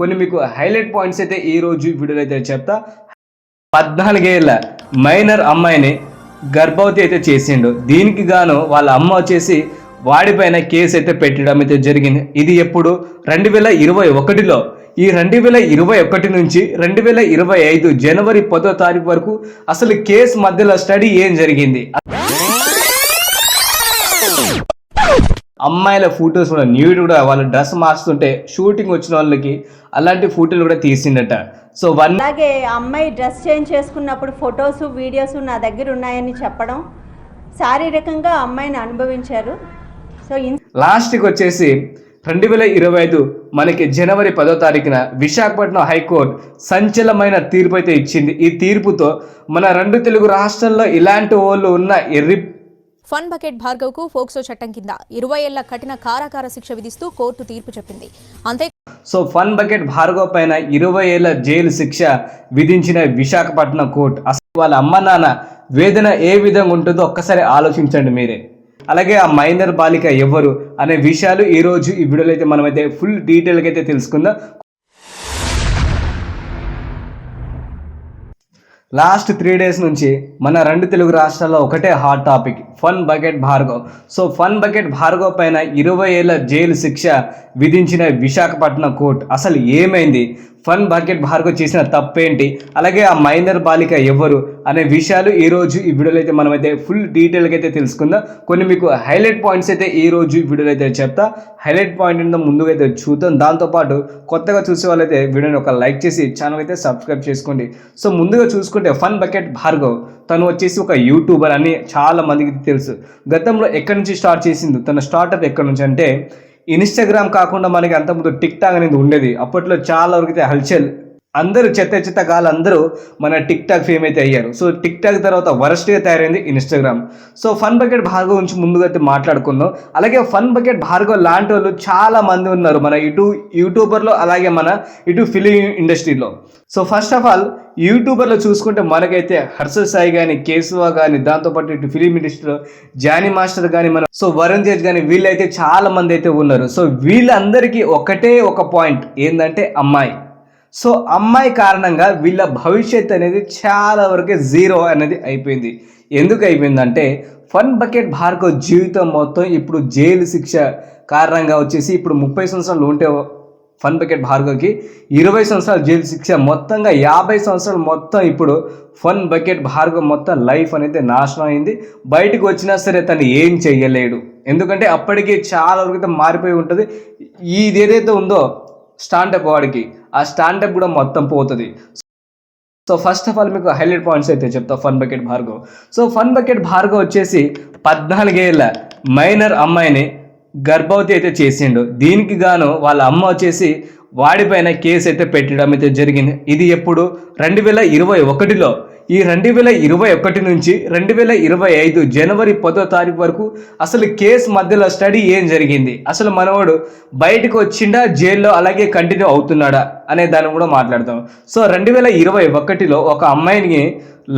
కొన్ని మీకు highlight points అయితే ఈ రోజు వీడియోలో అయితే చెప్తా. పద్నాలుగేళ్ళ మైనర్ అమ్మాయిని గర్భవతి అయితే చేసిండు. దీనికి గాను వాళ్ళ అమ్మ వచ్చేసి వాడిపైన కేసు అయితే పెట్టడం అయితే జరిగింది. ఇది ఎప్పుడు? రెండు వేల ఇరవై ఒకటిలో. ఈ రెండు వేల ఇరవై ఒకటి నుంచి రెండు వేల ఇరవై ఐదు జనవరి పదో తారీఖు వరకు అసలు కేసు మధ్యలో స్టడీ ఏం జరిగింది? అమ్మాయిల ఫొటోస్ కూడా న్యూడ్ కూడా వాళ్ళ డ్రెస్ మార్చుతుంటే షూటింగ్ వచ్చిన వాళ్ళకి అలాంటి ఫోటోలు కూడా తీసిండట సో వన్ అలాగే అమ్మాయి డ్రెస్ చేంజ్ చేసుకున్నప్పుడు ఫొటోస్ వీడియోస్ నా దగ్గర ఉన్నాయని చెప్పడం శారీరకంగా అమ్మాయిని అనుభవించారు. సో లాస్ట్కి వచ్చేసి రెండు వేల ఇరవై ఐదు మనకి జనవరి పదో తారీఖున విశాఖపట్నం హైకోర్టు సంచలమైన తీర్పు అయితే ఇచ్చింది. ఈ తీర్పుతో మన రెండు తెలుగు రాష్ట్రాల్లో ఇలాంటి వాళ్ళు ఉన్న ఎర్రి ఫన్ బకెట్ భార్గవ్కు ఫోక్సో చట్టం కింద ఇరవై ఏళ్ళ కఠిన కారాకార శిక్ష విధిస్తూ కోర్టు తీర్పు చెప్పింది. అంతే సో ఫన్ బకెట్ భార్గవ్ పైన ఇరవై ఏళ్ళ జైలు శిక్ష విధించిన విశాఖపట్నం కోర్టు. అసలు వాళ్ళ అమ్మ నాన్న వేదన ఏ విధంగా ఉంటుందో ఒక్కసారి ఆలోచించండి మీరే. అలాగే ఆ మైనర్ బాలిక ఎవరు అనే విషయాలు ఈ రోజు ఈ వీడియోలో అయితే మనమైతే ఫుల్ డీటెయిల్గా అయితే తెలుసుకుందాం. లాస్ట్ త్రీ డేస్ నుంచి మన రెండు తెలుగు రాష్ట్రాల్లో ఒకటే hot topic fun bucket Bhargav so fun bucket Bhargav పైన ఇరవై ఏళ్ళ జైలు శిక్ష విధించిన విశాఖపట్నం కోర్టు. అసలు ఏమైంది? ఫన్ బకెట్ భార్గవ్ చేసిన తప్పేంటి? అలాగే ఆ మైనర్ బాలిక ఎవరు అనే విషయాలు ఈ రోజు ఈ వీడియోలో అయితే మనమైతే ఫుల్ డీటెయిల్గా అయితే తెలుసుకుందాం. కొన్ని మీకు హైలైట్ పాయింట్స్ అయితే ఈ రోజు ఈ వీడియోలో అయితే చెప్తా. హైలైట్ పాయింట్ ఏంటో ముందుగా అయితే చూద్దాం. దాంతోపాటు కొత్తగా చూసే వాళ్ళైతే వీడియోని ఒక లైక్ చేసి ఛానల్ అయితే సబ్స్క్రైబ్ చేసుకోండి. సో ముందుగా చూసుకుంటే ఫన్ బకెట్ భార్గవ్ తను వచ్చేసి ఒక యూట్యూబర్ అని చాలా మందికి తెలుసు. గతంలో ఎక్కడి నుంచి స్టార్ట్ చేసింది తన స్టార్టప్ ఎక్కడి నుంచి అంటే ఇన్స్టాగ్రామ్ కాకుండా మనకి అంతకుముందు టిక్ టాక్ అనేది ఉండేది. అప్పట్లో చాలా వరకు అయితే హల్చల్. అందరూ చెత్త చెత్త కాలందరూ అందరూ మన టిక్ టాక్ ఫేమ్ అయితే అయ్యారు. సో టిక్ టాక్ తర్వాత వరస్ట్గా తయారైంది Instagram. So fun bucket Bhargav గురించి ముందుగా అయితే మాట్లాడుకుందాం. అలాగే ఫన్ బకెట్ భార్గవ్ లాంటి వాళ్ళు చాలా మంది ఉన్నారు మన ఇటు యూట్యూబర్లో అలాగే మన ఇటు ఫిలిం ఇండస్ట్రీలో. సో ఫస్ట్ ఆఫ్ ఆల్ యూట్యూబర్లో చూసుకుంటే మనకైతే హర్ష సాయి కానీ కేశవ కానీ దాంతోపాటు ఇటు ఫిలిం ఇండస్ట్రీలో జానీ మాస్టర్ కానీ మన సో వరుణ్ తేజ్ కానీ వీళ్ళైతే చాలా మంది అయితే ఉన్నారు. సో వీళ్ళందరికీ ఒకటే ఒక పాయింట్ ఏంటంటే అమ్మాయి. సో అమ్మాయి కారణంగా వీళ్ళ భవిష్యత్ అనేది చాలా వరకు జీరో అనేది అయిపోయింది. ఎందుకు అయిపోయిందంటే ఫన్ బకెట్ భార్గవ్ జీవితం మొత్తం ఇప్పుడు జైలు శిక్ష కారణంగా వచ్చేసి ఇప్పుడు ముప్పై సంవత్సరాలు ఉంటే ఫన్ బకెట్ భార్గవ్కి ఇరవై సంవత్సరాల జైలు శిక్ష మొత్తంగా యాభై సంవత్సరాలు మొత్తం ఇప్పుడు ఫన్ బకెట్ భార్గవ్ మొత్తం లైఫ్ అనేది నాశనం అయింది. బయటకు వచ్చినా సరే తను ఏం చేయలేడు ఎందుకంటే అప్పటికి చాలా వరకు అయితే మారిపోయి ఉంటుంది. ఇది ఏదైతే ఉందో స్టాండప్ వాడికి ఆ స్టాండప్ కూడా మొత్తం పోతుంది. సో ఫస్ట్ ఆఫ్ ఆల్ మీకు హైలైట్ పాయింట్స్ అయితే చెప్తా fun bucket Bhargav so fun bucket Bhargav వచ్చేసి పద్నాలుగేళ్ళ మైనర్ అమ్మాయిని గర్భవతి అయితే చేసిండు. దీనికి గాను వాళ్ళ అమ్మ వచ్చేసి వాడిపైన కేసు అయితే పెట్టడం అయితే జరిగింది. ఇది ఎప్పుడు? రెండు వేల ఇరవై ఒకటిలో. ఈ రెండు వేల ఇరవై ఒకటి నుంచి రెండు వేల ఇరవై ఐదు జనవరి పదో తారీఖు వరకు అసలు కేసు మధ్యలో స్టడీ ఏం జరిగింది? అసలు మనవాడు బయటకు వచ్చిండా జైల్లో అలాగే కంటిన్యూ అవుతున్నాడా? అనే దాన్ని కూడా మాట్లాడతాం. సో రెండు వేల ఇరవై ఒకటిలో ఒక అమ్మాయిని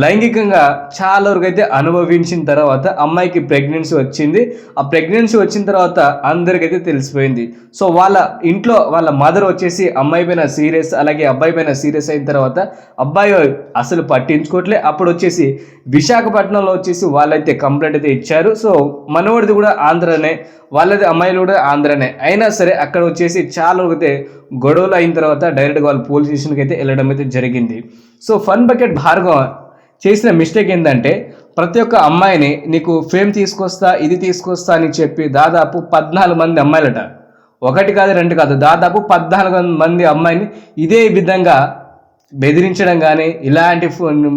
లైంగికంగా చాలా వరకు అయితే అనుభవించిన తర్వాత అమ్మాయికి ప్రెగ్నెన్సీ వచ్చింది. ఆ ప్రెగ్నెన్సీ వచ్చిన తర్వాత అందరికైతే తెలిసిపోయింది. సో వాళ్ళ ఇంట్లో వాళ్ళ మదర్ వచ్చేసి అమ్మాయి పైన సీరియస్ అలాగే అబ్బాయి పైన సీరియస్ అయిన తర్వాత అబ్బాయి అసలు పట్టించుకోవట్లే అప్పుడు వచ్చేసి విశాఖపట్నంలో వచ్చేసి వాళ్ళైతే కంప్లైంట్ అయితే ఇచ్చారు. సో మనవాడిది కూడా ఆంధ్రనే వాళ్ళది అమ్మాయిలు కూడా ఆంధ్రనే. అయినా సరే అక్కడ వచ్చేసి చాలా వరకు అయితే గొడవలు అయిన తర్వాత డైరెక్ట్గా వాళ్ళు పోలీస్ స్టేషన్కి అయితే వెళ్ళడం అయితే జరిగింది. సో ఫన్ బకెట్ భార్గవ్ చేసిన మిస్టేక్ ఏంటంటే ప్రతి ఒక్క అమ్మాయిని నీకు ఫేమ్ తీసుకొస్తా ఇది తీసుకొస్తా అని చెప్పి దాదాపు పద్నాలుగు మంది అమ్మాయిలట. ఒకటి కాదు రెండు కాదు దాదాపు పద్నాలుగు మంది అమ్మాయిని ఇదే విధంగా బెదిరించడం కానీ ఇలాంటి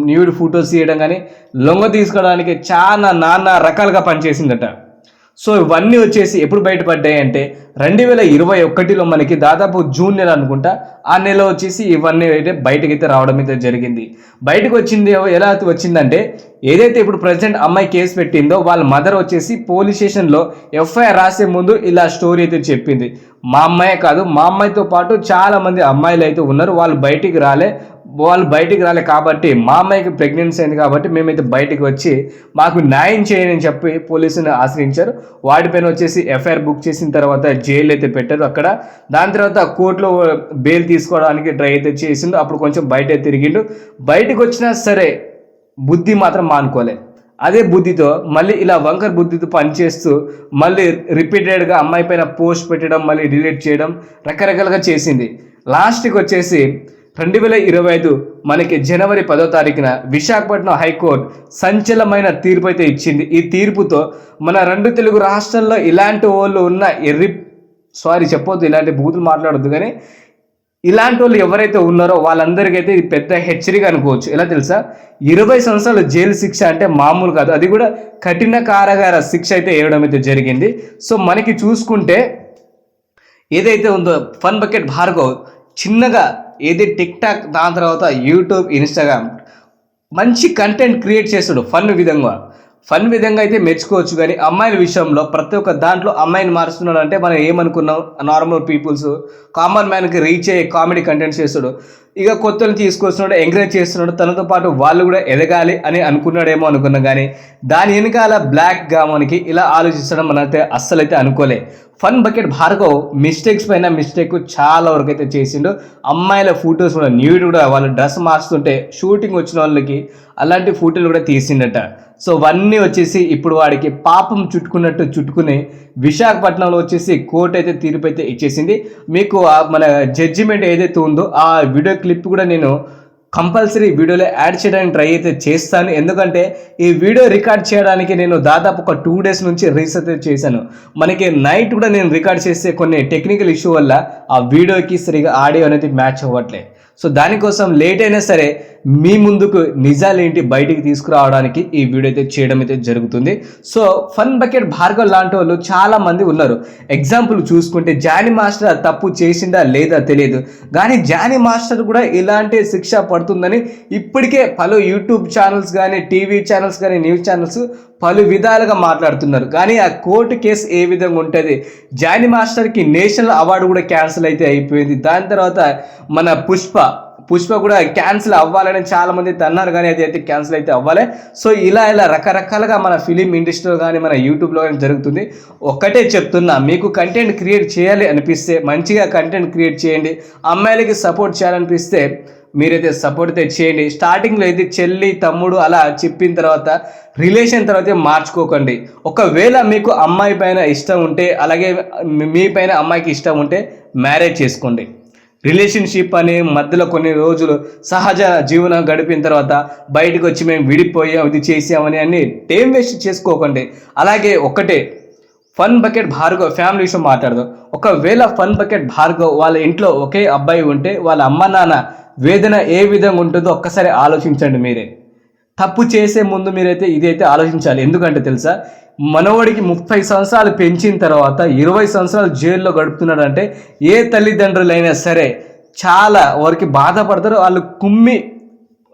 న్యూడ్ ఫొటోస్ తీయడం కానీ లొంగ తీసుకోవడానికి చాలా నానా రకాలుగా పనిచేసిందట. సో ఇవన్నీ వచ్చేసి ఎప్పుడు బయటపడ్డాయి అంటే రెండు వేల ఇరవై ఒకటిలో మనకి దాదాపు జూన్ నెల అనుకుంటా. ఆ నెల వచ్చేసి ఇవన్నీ అయితే బయటకైతే రావడం అయితే జరిగింది. బయటకు వచ్చింది ఎలా వచ్చిందంటే ఏదైతే ఇప్పుడు ప్రజెంట్ అమ్మాయి కేసు పెట్టిందో వాళ్ళ మదర్ వచ్చేసి పోలీస్ స్టేషన్లో ఎఫ్ఐఆర్ రాసే ముందు ఇలా స్టోరీ అయితే చెప్పింది. మా అమ్మాయే కాదు మా అమ్మాయితో పాటు చాలా మంది అమ్మాయిలు అయితే ఉన్నారు. వాళ్ళు బయటికి రాలే. వాళ్ళు బయటికి రాలే కాబట్టి మా అమ్మాయికి ప్రెగ్నెన్సీ అయింది కాబట్టి మేమైతే బయటికి వచ్చి మాకు న్యాయం చేయని చెప్పి పోలీసుని ఆశ్రయించారు. వాడిపైన వచ్చేసి ఎఫ్ఐఆర్ బుక్ చేసిన తర్వాత జైలు అయితే పెట్టారు అక్కడ. దాని తర్వాత కోర్టులో బెయిల్ తీసుకోవడానికి ట్రై అయితే చేసిండు. అప్పుడు కొంచెం బయట తిరిగిండు. బయటకు వచ్చినా సరే బుద్ధి మాత్రం మానుకోలే. అదే బుద్ధితో మళ్ళీ ఇలా వంకర్ బుద్ధితో పనిచేస్తూ మళ్ళీ రిపీటెడ్గా అమ్మాయి పైన పోస్ట్ పెట్టడం మళ్ళీ డిలీట్ చేయడం రకరకాలుగా చేసింది. లాస్ట్కి వచ్చేసి రెండు వేల ఇరవై ఐదు మనకి జనవరి పదో తారీఖున విశాఖపట్నం హైకోర్టు సంచలమైన తీర్పు అయితే ఇచ్చింది. ఈ తీర్పుతో మన రెండు తెలుగు రాష్ట్రాల్లో ఇలాంటి వాళ్ళు ఉన్న ఎర్రి సారీ చెప్పొద్దు ఇలాంటి బూతులు మాట్లాడొద్దు కానీ ఇలాంటి వాళ్ళు ఎవరైతే ఉన్నారో వాళ్ళందరికైతే ఇది పెద్ద హెచ్చరిక అనుకోవచ్చు. ఎలా తెలుసా? ఇరవై సంవత్సరాలు జైలు శిక్ష అంటే మామూలు కాదు. అది కూడా కఠిన కారాగార శిక్ష అయితే వేయడం అయితే జరిగింది. సో మనకి చూసుకుంటే ఏదైతే ఉందో ఫన్ బకెట్ భార్గవ్ చిన్నగా ఏది టిక్ టాక్ దాని తర్వాత యూట్యూబ్ ఇన్స్టాగ్రామ్ మంచి కంటెంట్ క్రియేట్ చేస్తాడు ఫన్ విధంగా. ఫన్ విధంగా అయితే మెచ్చుకోవచ్చు కానీ అమ్మాయిల విషయంలో ప్రతి ఒక్క దాంట్లో అమ్మాయిని మారుస్తున్నాడు అంటే మనం ఏమనుకున్నాం? నార్మల్ పీపుల్స్ కామన్ మ్యాన్కి రీచ్ అయ్యే కామెడీ కంటెంట్స్ చేస్తాడు. ఇక కొత్తలు తీసుకొస్తున్నాడు ఎంకరేజ్ చేస్తున్నాడు. తనతో పాటు వాళ్ళు కూడా ఎదగాలి అని అనుకున్నాడేమో అనుకున్నా కానీ దాని వెనకాల బ్లాక్గా మనకి ఇలా ఆలోచించడం మనైతే అస్సలైతే అనుకోలే. ఫన్ బకెట్ భార్గవ్ మిస్టేక్స్ పైన మిస్టేక్ చాలా వరకు అయితే చేసిండు. అమ్మాయిల ఫొటోస్ కూడా న్యూడ్ కూడా వాళ్ళు డ్రెస్ మార్చుతుంటే షూటింగ్ వచ్చిన వాళ్ళకి అలాంటి ఫోటోలు కూడా తీసిండట. సో అవన్నీ వచ్చేసి ఇప్పుడు వాడికి పాపం చుట్టుకున్నట్టు చుట్టుకుని విశాఖపట్నంలో వచ్చేసి కోర్టు అయితే తీర్పు అయితే ఇచ్చేసింది. మీకు మన జడ్జిమెంట్ ఏదైతే ఉందో ఆ వీడియో క్లిప్ కూడా నేను కంపల్సరీ వీడియోలో యాడ్ చేయడానికి ట్రై అయితే చేస్తాను. ఎందుకంటే ఈ వీడియో రికార్డ్ చేయడానికి నేను దాదాపు ఒక టూ డేస్ నుంచి రీసెర్చ్ అయితే చేశాను. మనకి నైట్ కూడా నేను రికార్డ్ చేసే కొన్ని టెక్నికల్ ఇష్యూ వల్ల ఆ వీడియోకి సరిగా ఆడియో అనేది మ్యాచ్ అవ్వట్లేదు. సో దానికోసం లేట్ అయినా సరే మీ ముందుకు నిజాలేంటి బయటికి తీసుకురావడానికి ఈ వీడియో అయితే చేయడం అయితే జరుగుతుంది. సో ఫన్ బకెట్ భార్గవ్ లాంటి వాళ్ళు చాలా మంది ఉన్నారు. ఎగ్జాంపుల్ చూసుకుంటే జానీ మాస్టర్ తప్పు చేసిందా లేదా తెలియదు. కానీ జానీ మాస్టర్ కూడా ఇలాంటి శిక్ష పడుతుందని ఇప్పటికే పలు యూట్యూబ్ ఛానల్స్ కానీ టీవీ ఛానల్స్ కానీ న్యూస్ ఛానల్స్ పలు విధాలుగా మాట్లాడుతున్నారు. కానీ ఆ కోర్టు కేసు ఏ విధంగా ఉంటుంది? జానీ మాస్టర్కి నేషనల్ అవార్డు కూడా క్యాన్సిల్ అయితే అయిపోయింది. దాని తర్వాత మన పుష్ప పుష్ప కూడా క్యాన్సిల్ అవ్వాలని చాలా మంది అయితే అన్నారు కానీ అది అయితే క్యాన్సిల్ అయితే అవ్వాలి. సో ఇలా ఇలా రకరకాలుగా మన ఫిలిం ఇండస్ట్రీలో కానీ మన యూట్యూబ్లో కానీ జరుగుతుంది. ఒక్కటే చెప్తున్నా మీకు కంటెంట్ క్రియేట్ చేయాలి అనిపిస్తే మంచిగా కంటెంట్ క్రియేట్ చేయండి. అమ్మాయిలకి సపోర్ట్ చేయాలనిపిస్తే మీరైతే సపోర్ట్ అయితే చేయండి. స్టార్టింగ్లో అయితే చెల్లి తమ్ముడు అలా చెప్పిన తర్వాత రిలేషన్ తర్వాత మార్చుకోకండి. ఒకవేళ మీకు అమ్మాయి పైన ఇష్టం ఉంటే అలాగే మీ పైన అమ్మాయికి ఇష్టం ఉంటే మ్యారేజ్ చేసుకోండి. రిలేషన్షిప్ అని మధ్యలో కొన్ని రోజులు సహజ జీవనం గడిపిన తర్వాత బయటకు వచ్చి మేము విడిపోయాం ఇది చేసామని అన్ని టైం వేస్ట్ చేసుకోకండి. అలాగే ఒకటే ఫన్ బకెట్ భార్గవ్ ఫ్యామిలీ విషయం మాట్లాడదాం. ఒకవేళ ఫన్ బకెట్ భార్గవ్ వాళ్ళ ఇంట్లో ఒకే అబ్బాయి ఉంటే వాళ్ళ అమ్మ నాన్న వేదన ఏ విధంగా ఉంటుందో ఒక్కసారి ఆలోచించండి మీరే. తప్పు చేసే ముందు మీరైతే ఇదైతే ఆలోచించాలి. ఎందుకంటే తెలుసా మనవడికి ముప్పై సంవత్సరాలు పెంచిన తర్వాత ఇరవై సంవత్సరాలు జైల్లో గడుపుతున్నాడంటే ఏ తల్లిదండ్రులైనా సరే చాలా వారికి బాధపడతారు. వాళ్ళు కుమ్మి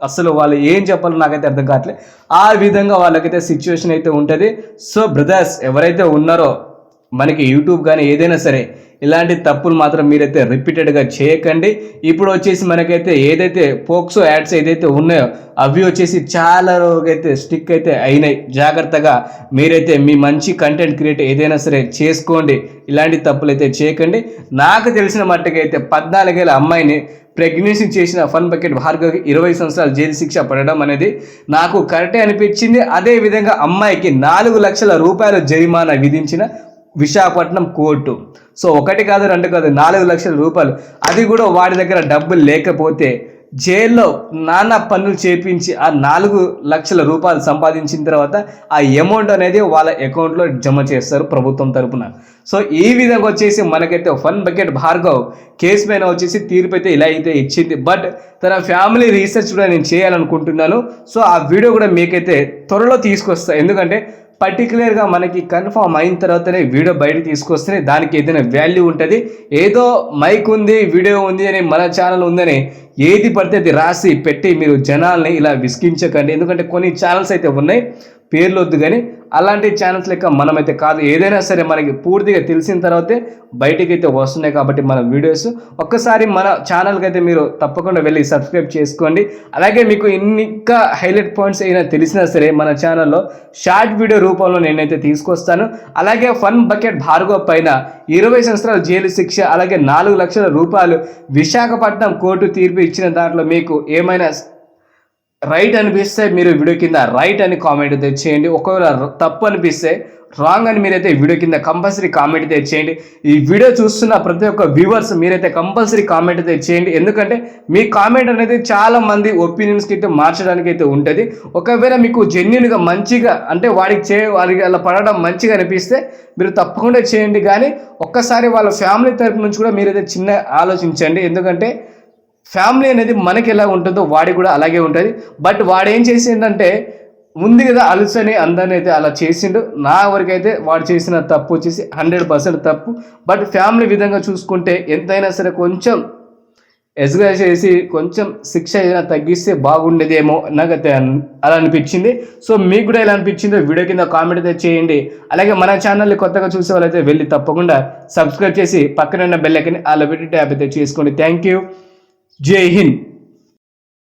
అసలు వాళ్ళు ఏం చెప్పాలో నాకైతే అర్థం కావట్లేదు ఆ విధంగా వాళ్ళకైతే సిచ్యువేషన్ అయితే ఉంటుంది. సో బ్రదర్స్ ఎవరైతే ఉన్నారో మనకి యూట్యూబ్ కానీ ఏదైనా సరే ఇలాంటి తప్పులు మాత్రం మీరైతే రిపీటెడ్గా చేయకండి. ఇప్పుడు వచ్చేసి మనకైతే ఏదైతే పోక్సో యాడ్స్ ఏదైతే ఉన్నాయో అవి వచ్చేసి చాలా రోజుకైతే స్టిక్ అయితే అయినాయి. జాగ్రత్తగా మీరైతే మీ మంచి కంటెంట్ క్రియేట్ ఏదైనా సరే చేసుకోండి. ఇలాంటి తప్పులు అయితే చేయకండి. నాకు తెలిసిన మట్టుకైతే పద్నాలుగేళ్ళ అమ్మాయిని ప్రెగ్నెన్సీ చేసిన ఫన్ బకెట్ భార్గవ్కి ఇరవై సంవత్సరాలు జైలు శిక్ష పడడం అనేది నాకు కరెక్టే అనిపించింది. అదే విధంగా అమ్మాయికి నాలుగు లక్షల రూపాయల జరిమానా విధించిన విశాఖపట్నం కోర్టు. సో ఒకటి కాదు రెండు కాదు నాలుగు లక్షల రూపాయలు. అది కూడా వాడి దగ్గర డబ్బులు లేకపోతే జైల్లో నానా పన్నులు చేపించి ఆ నాలుగు లక్షల రూపాయలు సంపాదించిన తర్వాత ఆ అమౌంట్ అనేది వాళ్ళ అకౌంట్లో జమ చేస్తారు ప్రభుత్వం తరపున. సో ఈ విధంగా వచ్చేసి మనకైతే ఫన్ బకెట్ భార్గవ్ కేసు పైన వచ్చేసి తీర్పు అయితే ఇలా అయితే ఇచ్చింది. బట్ తన ఫ్యామిలీ రీసెర్చ్ కూడా నేను చేయాలనుకుంటున్నాను. సో ఆ వీడియో కూడా మీకైతే త్వరలో తీసుకొస్తా. ఎందుకంటే పర్టికులర్గా మనకి కన్ఫామ్ అయిన తర్వాతనే వీడియో బయట తీసుకొస్తేనే దానికి ఏదైనా వాల్యూ ఉంటుంది. ఏదో మైక్ ఉంది వీడియో ఉంది అని మన ఛానల్ ఉందని ఏది పడితే అది రాసి పెట్టి మీరు జనాల్ని ఇలా విసిగించకండి. ఎందుకంటే కొన్ని ఛానల్స్ అయితే ఉన్నాయి పేర్లు వద్దు కానీ అలాంటి ఛానల్స్ లెక్క మనమైతే కాదు. ఏదైనా సరే మనకి పూర్తిగా తెలిసిన తర్వాతే బయటికి అయితే వస్తున్నాయి కాబట్టి మన వీడియోస్ ఒక్కసారి మన ఛానల్కి అయితే మీరు తప్పకుండా వెళ్ళి సబ్స్క్రైబ్ చేసుకోండి. అలాగే మీకు ఇంకా హైలైట్ పాయింట్స్ అయినా తెలిసినా సరే మన ఛానల్లో షార్ట్ వీడియో రూపంలో నేనైతే తీసుకొస్తాను. అలాగే ఫన్ బకెట్ భార్గవ్ పైన ఇరవై సంవత్సరాల జైలు శిక్ష అలాగే నాలుగు లక్షల రూపాయలు విశాఖపట్నం కోర్టు తీర్పు ఇచ్చిన దాంట్లో మీకు ఏమైనా రైట్ అనిపిస్తే మీరు వీడియో కింద రైట్ అని కామెంట్ అయితే చేయండి. ఒకవేళ తప్పు అనిపిస్తే రాంగ్ అని మీరైతే వీడియో కింద కంపల్సరీ కామెంట్ అయితే చేయండి. ఈ వీడియో చూస్తున్న ప్రతి ఒక్క వ్యూవర్స్ మీరైతే కంపల్సరీ కామెంట్ అయితే చేయండి. ఎందుకంటే మీ కామెంట్ అనేది చాలా మంది ఒపీనియన్స్కి అయితే మార్చడానికి అయితే ఉంటుంది. ఒకవేళ మీకు జెన్యున్గా మంచిగా అంటే వాడికి చే వాడికి అలా పడడం మంచిగా అనిపిస్తే మీరు తప్పకుండా చేయండి. కానీ ఒక్కసారి వాళ్ళ ఫ్యామిలీ తరపు నుంచి కూడా మీరైతే చిన్న ఆలోచించండి. ఎందుకంటే ఫ్యామిలీ అనేది మనకి ఎలా ఉంటుందో వాడి కూడా అలాగే ఉంటుంది. బట్ వాడు ఏం చేసిండంటే ఉంది కదా అలుసని అందరిని అయితే అలా చేసిండు. నా వరకైతే వాడు చేసిన తప్పు వచ్చేసి హండ్రెడ్ పర్సెంట్ తప్పు. బట్ ఫ్యామిలీ విధంగా చూసుకుంటే ఎంతైనా సరే కొంచెం ఎస్గా చేసి కొంచెం శిక్ష ఏదైనా తగ్గిస్తే బాగుండేదేమో నాకైతే అలా అనిపించింది. సో మీకు కూడా ఎలా అనిపించిందో వీడియో కింద కామెంట్ అయితే చేయండి. అలాగే మన ఛానల్ని కొత్తగా చూసే వాళ్ళైతే వెళ్ళి తప్పకుండా సబ్స్క్రైబ్ చేసి పక్కన ఉన్న బెల్ అలా పెట్టి ట్యాప్ అయితే చేసుకోండి. Thank you Ceyhin.